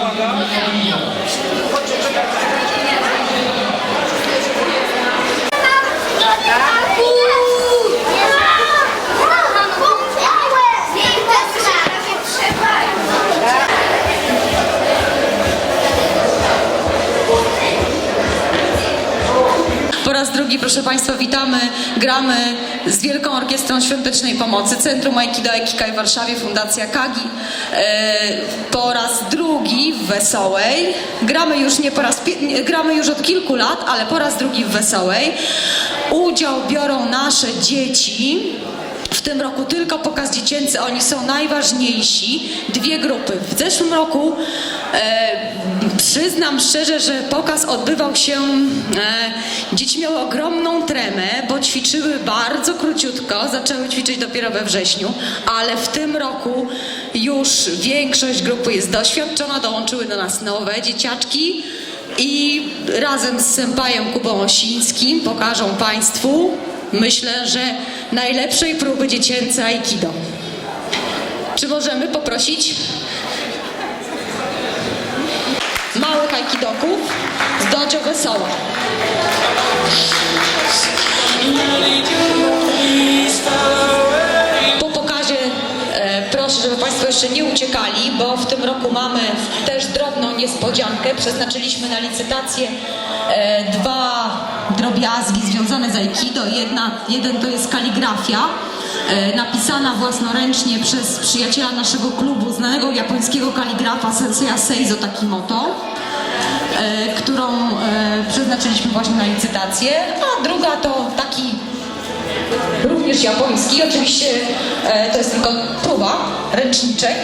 Po raz drugi, proszę Państwa, witamy, gramy z Wielką Orkiestrą Świątecznej Pomocy, Centrum Aikido Ekikaj w Warszawie, Fundacja Kagi. E, po raz drugi w Wesołej. Gramy już nie po raz, gramy już od kilku lat, ale po raz drugi w Wesołej. Udział biorą nasze dzieci. W tym roku tylko pokaz dziecięcy, oni są najważniejsi. Dwie grupy. W zeszłym roku e, przyznam szczerze, że pokaz odbywał się, e, dzieci miały ogromną tremę, bo ćwiczyły bardzo króciutko, zaczęły ćwiczyć dopiero we wrześniu, ale w tym roku już większość grupy jest doświadczona, dołączyły do nas nowe dzieciaczki i razem z Sempajem Kubą Osińskim pokażą Państwu, myślę, że najlepszej próby dziecięce Aikido. Czy możemy poprosić małych aikidoków z Dojo Wesoła? Po pokazie e, proszę, żeby Państwo jeszcze nie uciekali, bo w tym roku mamy też drobną niespodziankę. Przeznaczyliśmy na licytację e, dwa drobiazgi związane z Aikido. Jedna, jeden to jest kaligrafia, napisana własnoręcznie przez przyjaciela naszego klubu, znanego japońskiego kaligrafa Senseja Seizo Takimoto e, którą e, przeznaczyliśmy właśnie na licytację, a druga to taki również japoński, oczywiście e, to jest tylko próba, ręczniczek.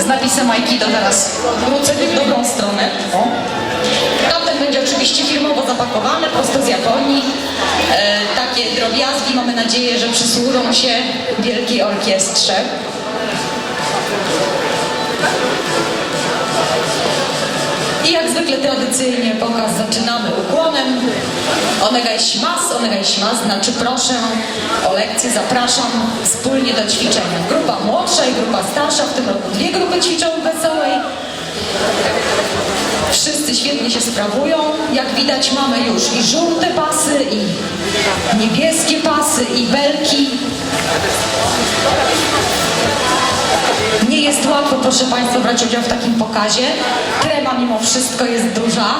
Z napisem Aikido, zaraz wrócę w dobrą stronę. Będzie oczywiście firmowo zapakowany, prosto z Japonii. E, takie drobiazgi mamy nadzieję, że przysłużą się Wielkiej Orkiestrze. I jak zwykle tradycyjnie pokaz zaczynamy ukłonem. Onegai shimasu, onegai shimasu, znaczy proszę o lekcję, zapraszam wspólnie do ćwiczenia. Grupa młodsza i grupa starsza, w tym roku dwie grupy ćwiczą Wesołej. Wszyscy świetnie się sprawują. Jak widać mamy już i żółte pasy, i niebieskie pasy, i belki. Nie jest łatwo, proszę Państwa, brać udział w takim pokazie. Trema mimo wszystko jest duża.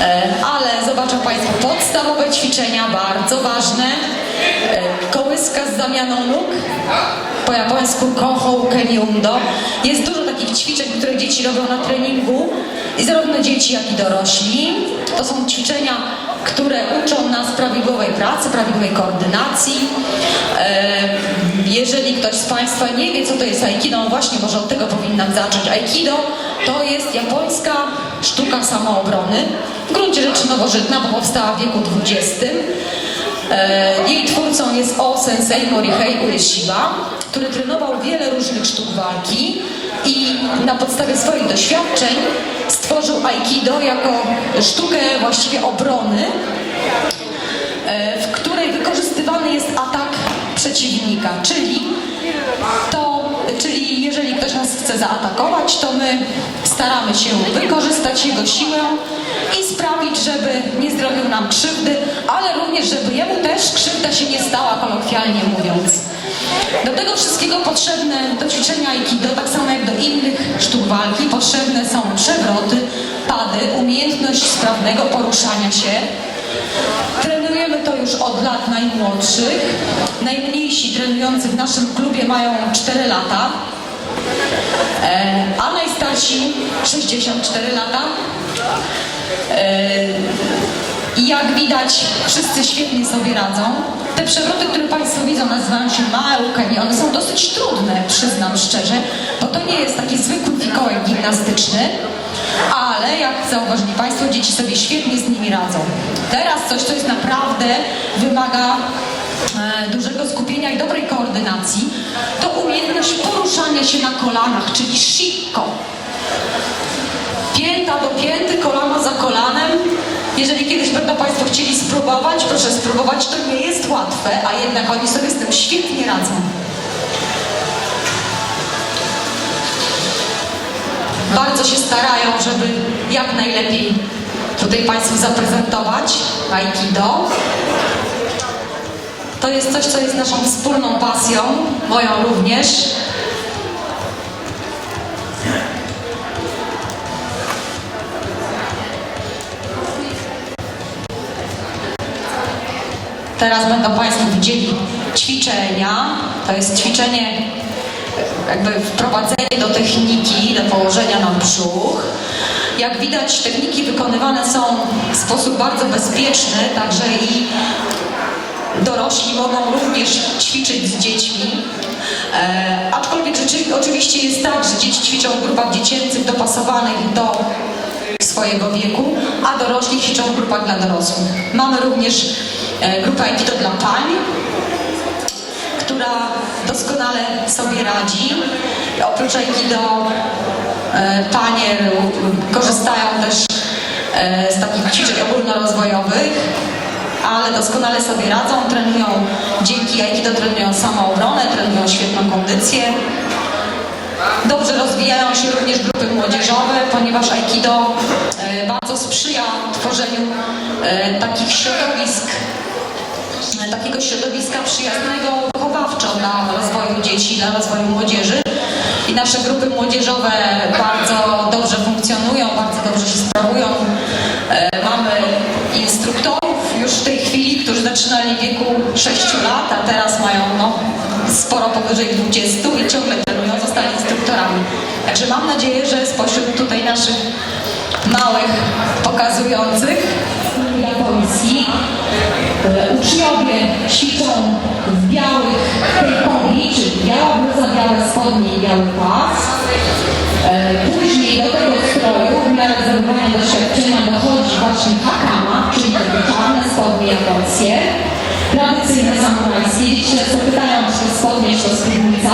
E, Ale zobaczą Państwo podstawowe ćwiczenia, bardzo ważne. E, Kołyska z zamianą nóg, po japońsku kohou keniundo. Jest dużo takich ćwiczeń, które dzieci robią na treningu i zarówno dzieci, jak i dorośli. To są ćwiczenia, które uczą nas prawidłowej pracy, prawidłowej koordynacji. E, Jeżeli ktoś z Państwa nie wie, co to jest Aikido, właśnie może od tego powinnam zacząć. Aikido to jest japońska sztuka samoobrony, w gruncie rzeczy nowożytna, bo powstała w wieku XX. E, Jej twórcą jest O Sensei Morihei Ueshiba, który trenował wiele różnych sztuk walki i na podstawie swoich doświadczeń stworzył Aikido jako sztukę właściwie obrony, e, w której wykorzystywany jest atak przeciwnika, czyli to, czyli jeżeli ktoś nas chce zaatakować, to my staramy się wykorzystać jego siłę i sprawić, żeby nie zrobił nam krzywdy, ale również, żeby jemu też krzywda się nie stała, kolokwialnie mówiąc. Do tego wszystkiego potrzebne do ćwiczenia Aikido, tak samo jak do innych sztuk walki, potrzebne są przewroty, pady, umiejętność sprawnego poruszania się, Trenujemy to już od lat najmłodszych. Najmniejsi trenujący w naszym klubie mają 4 lata, a najstarsi 64 lata. E, I jak widać, wszyscy świetnie sobie radzą. Te przewroty, które Państwo widzą, nazywają się małkami. One są dosyć trudne, przyznam szczerze, bo to nie jest taki zwykły fikołek gimnastyczny, ale jak zauważyli Państwo, dzieci sobie świetnie z nimi radzą. Teraz coś, co jest naprawdę wymaga dużego skupienia i dobrej koordynacji, to umiejętność poruszania się na kolanach, czyli shikko. Pięta do pięty, kolano za kolanem. Jeżeli kiedyś będą Państwo chcieli spróbować, proszę spróbować, to nie jest łatwe, a jednak oni sobie z tym świetnie radzą. bardzo się starają, żeby jak najlepiej tutaj Państwu zaprezentować Aikido. To jest coś, co jest naszą wspólną pasją, moją również. Teraz będą Państwo widzieli ćwiczenia. To jest ćwiczenie, jakby wprowadzenie do techniki, do położenia na brzuch. Jak widać, techniki wykonywane są w sposób bardzo bezpieczny, także i dorośli mogą również ćwiczyć z dziećmi. E, aczkolwiek oczywiście jest tak, że dzieci ćwiczą w grupach dziecięcych dopasowanych do swojego wieku, a dorośli ćwiczą w grupach dla dorosłych. Mamy również e, grupę Aikido dla pań, która doskonale sobie radzi. Oprócz Aikido e, panie korzystają też e, z takich ćwiczeń ogólnorozwojowych, ale doskonale sobie radzą, trenują, dzięki Aikido trenują samoobronę, trenują świetną kondycję. Dobrze rozwijają się również grupy młodzieżowe, ponieważ Aikido e, bardzo sprzyja tworzeniu e, takich środowisk, e, takiego środowiska przyjaznego wychowawczo dla rozwoju dzieci, dla rozwoju młodzieży. I nasze grupy młodzieżowe bardzo dobrze funkcjonują, bardzo dobrze się sprawują. E, Mamy instruktorów już w tej chwili, którzy zaczynali w wieku 6 lat, a teraz mają no, sporo powyżej 20 i ciągle trenują, zostali instruktorami. Także mam nadzieję, że spośród tutaj naszych małych pokazujących japońskich e, uczniowie ćwiczą w białych tejkoli, czyli biała bluza, białe spodnie i biały pas. E, Później do tego stroju w miarę zdobywania doświadczenia dochodzi właśnie hakama, czyli takie czarne spodnie japońskie, tradycyjne samurajskie. Dzieci często pytają, czy również od Sygnica.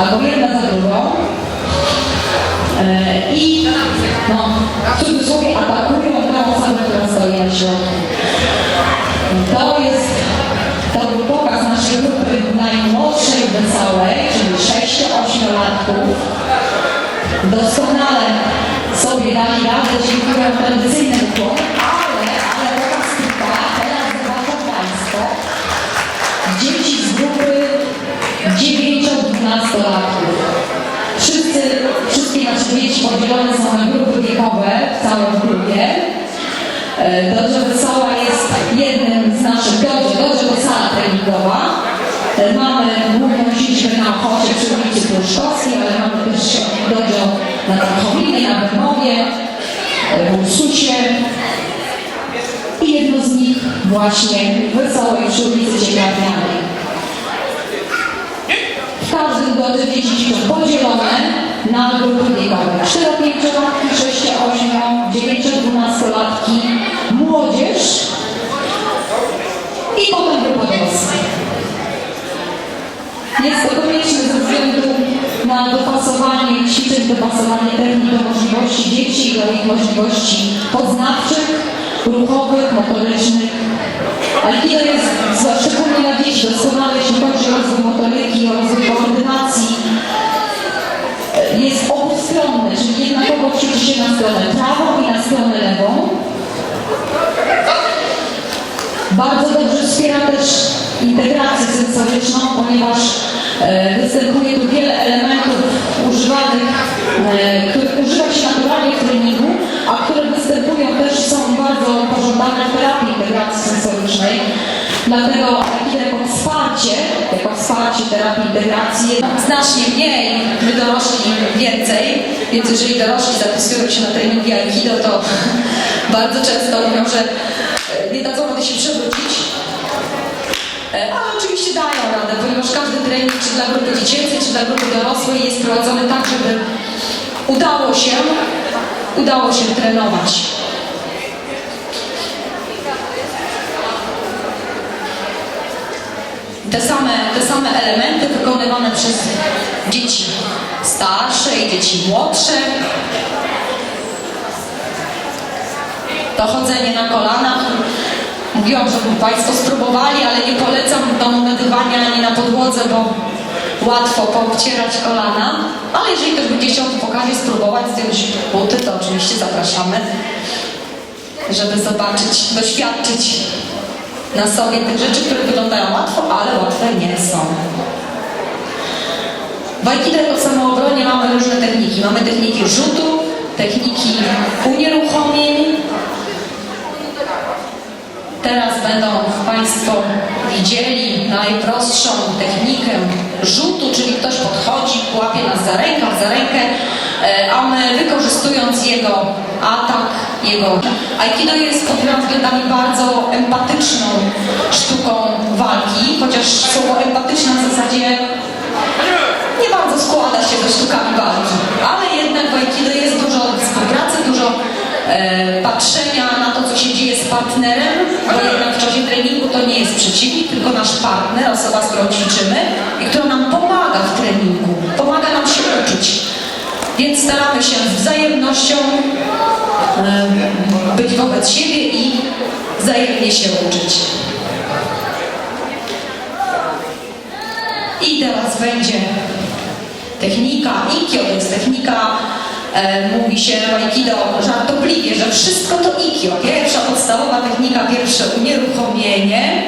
Albo jedna za drugą, i no, w cudzysłowie atakują tę osobę, która stoi na środku. To jest, to był pokaz naszej grupy najmłodszej wesołej, czyli 6-8-latków. Doskonale sobie dali radę, dziękuję tradycyjnym na Bemowie, e, w. I jedno z nich właśnie Wesołej przy ulicy. W każdym drodze dzieci są podzielone na grupy wiekowe. 4-5-latki, 6-8, 9-12-latki, młodzież i potem grupa dorosłych. Jest to konieczne ze względu na dopasowanie ćwiczeń, dopasowanie technik do możliwości dzieci, do ich możliwości poznawczych, ruchowych, motorycznych. Aikido jest szczególnie dla dzieci doskonale, jeśli chodzi o rozwój motoryki, o rozwój koordynacji. E, Jest obustronny, czyli jednakowo ćwiczy się na stronę prawą i na stronę lewą. Bardzo dobrze wspiera też integrację sensoryczną, ponieważ e, występuje tu wiele elementów których używa się naturalnie w treningu, a które występują też są bardzo pożądane w terapii integracji sensorycznej. Dlatego Aikido jako wsparcie jako wsparcie terapii integracji znacznie mniej, my dorośli więcej, więc jeżeli dorośli zapisują się na treningi Aikido, to bardzo często mówią, że e, nie dadzą rady się przewrócić. E, Ale oczywiście dają radę, ponieważ każdy trening, czy dla grupy dziecięcej, czy dla grupy dorosłej udało się, udało się trenować. Te same, te same elementy wykonywane przez dzieci starsze i dzieci młodsze. To chodzenie na kolanach. Mówiłam, żeby Państwo spróbowali, ale nie polecam do medywania ani na podłodze, bo łatwo poobcierać kolana. Ale jeżeli ktoś będzie chciał w pokazie spróbować zdjąć buty, to oczywiście zapraszamy, żeby zobaczyć, doświadczyć na sobie tych rzeczy, które wyglądają łatwo, ale łatwe nie są. W Aikido jako samoobronie mamy różne techniki. Mamy techniki rzutu, techniki unieruchomień. Teraz będą Państwo widzieli najprostszą technikę rzutu, za rękę, za rękę, e, a my wykorzystując jego atak, jego... Aikido jest pod wieloma względami bardzo empatyczną sztuką walki, chociaż słowo empatyczne w zasadzie nie bardzo składa się ze sztukami walki, ale jednak w Aikido jest dużo współpracy, dużo e, patrzenia na to, co się dzieje z partnerem, bo jednak w czasie treningu to nie jest przeciwnik, tylko nasz partner, osoba, z którą ćwiczymy i która nam pomaga w treningu, pomaga nam się uczyć. Więc staramy się wzajemnością e, być wobec siebie i wzajemnie się uczyć. I teraz będzie technika Ikkyo, to jest technika, e, mówi się w Aikido żartobliwie, że wszystko to Ikkyo. Pierwsza podstawowa technika, pierwsze unieruchomienie,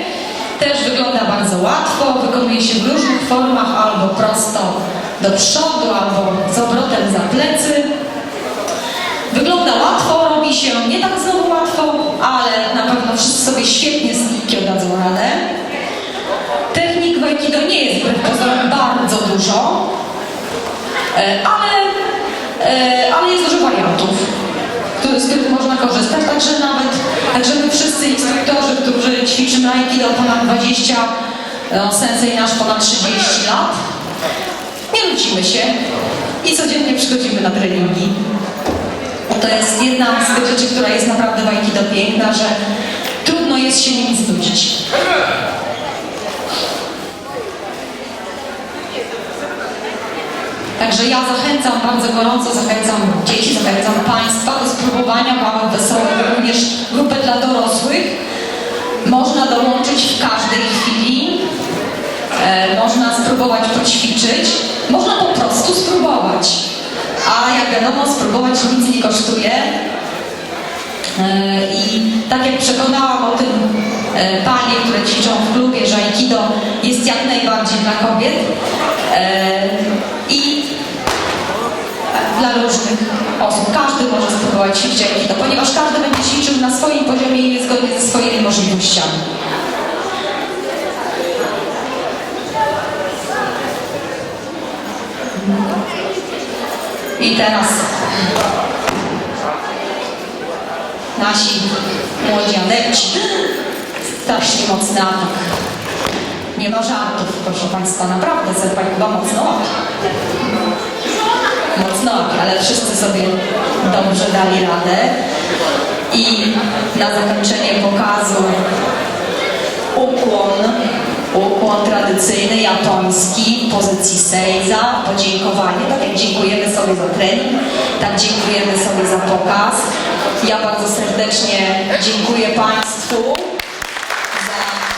też wygląda bardzo łatwo, wykonuje się w różnych formach, albo prosto do przodu, albo z obrotem za plecy. Wygląda łatwo, robi się nie tak znowu łatwo, ale na pewno wszyscy sobie świetnie z Ikkyo dadzą radę. Technik w Aikido nie jest wbrew pozorom bardzo dużo, e, ale, e, ale jest dużo wariantów, z których można korzystać. Także nawet, także my wszyscy instruktorzy, którzy ćwiczymy Aikido ponad 20, no, sensei nasz ponad 30 lat, nudzimy się i codziennie przychodzimy na treningi. To jest jedna z tych rzeczy, która jest naprawdę w Aikido piękna, że trudno jest się nim znudzić. Także ja zachęcam, bardzo gorąco zachęcam dzieci, zachęcam Państwa do spróbowania baweł wesołych, również grupę dla dorosłych. Można dołączyć w każdej chwili, e, można spróbować poćwiczyć, można po prostu spróbować. A jak wiadomo, spróbować nic nie kosztuje. E, I tak jak przekonałam o tym e, panie, które ćwiczą w klubie, że Aikido jest jak najbardziej dla kobiet i dla różnych osób. Każdy może spróbować ćwiczyć Aikido, ponieważ każdy będzie ćwiczył na swoim poziomie i zgodnie ze swoimi możliwościami. I teraz nasi młodzi adepci. Strasznie mocny atak. Nie ma żartów, proszę Państwa, naprawdę Serpa chyba mocno. Mocno ale wszyscy sobie dobrze dali radę. I na zakończenie pokazu ukłon, ukłon tradycyjny, japoński, w pozycji seiza, podziękowanie. Tak jak dziękujemy sobie za trening, tak dziękujemy sobie za pokaz. Ja bardzo serdecznie dziękuję Państwu za...